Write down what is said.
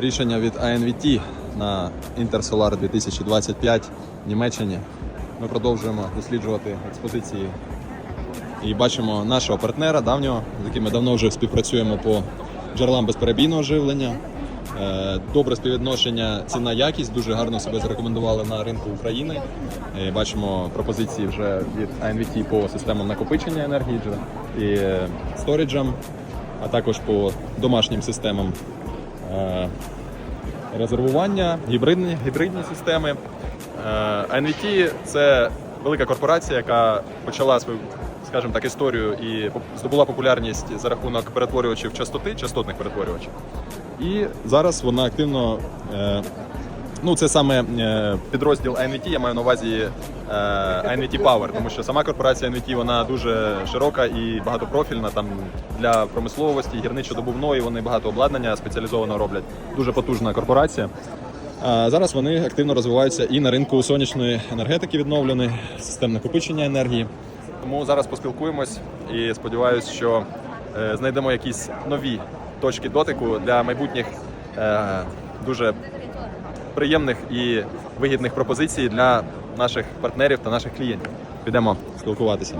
Рішення від ANVT на Intersolar 2025 в Німеччині. Ми продовжуємо досліджувати експозиції і бачимо нашого партнера давнього, з яким ми давно вже співпрацюємо по джерелам безперебійного живлення. Е, Добре співвідношення ціна-якість, дуже гарно себе зарекомендували на ринку України. Е, Бачимо пропозиції вже від ANVT по системам накопичення енергії і е, сториджам, а також по домашнім системам резервування, гібридні, гібридні системи. Е, NVT – це велика корпорація, яка почала свою, скажімо так, історію і здобула популярність за рахунок перетворювачів частоти, частотних перетворювачів. І зараз вона активно. Ну, це саме е, підрозділ NVT, я маю на увазі е, NVT Power, тому що сама корпорація NVT вона дуже широка і багатопрофільна. Там для промисловості, гірничо-добувної вони багато обладнання спеціалізовано роблять. Дуже потужна корпорація. А зараз вони активно розвиваються і на ринку сонячної енергетики відновленої, систем накопичення енергії. Тому зараз поспілкуємось і сподіваюся, що е, знайдемо якісь нові точки дотику для майбутніх дуже приємних і вигідних пропозицій для наших партнерів та наших клієнтів. Підемо спілкуватися.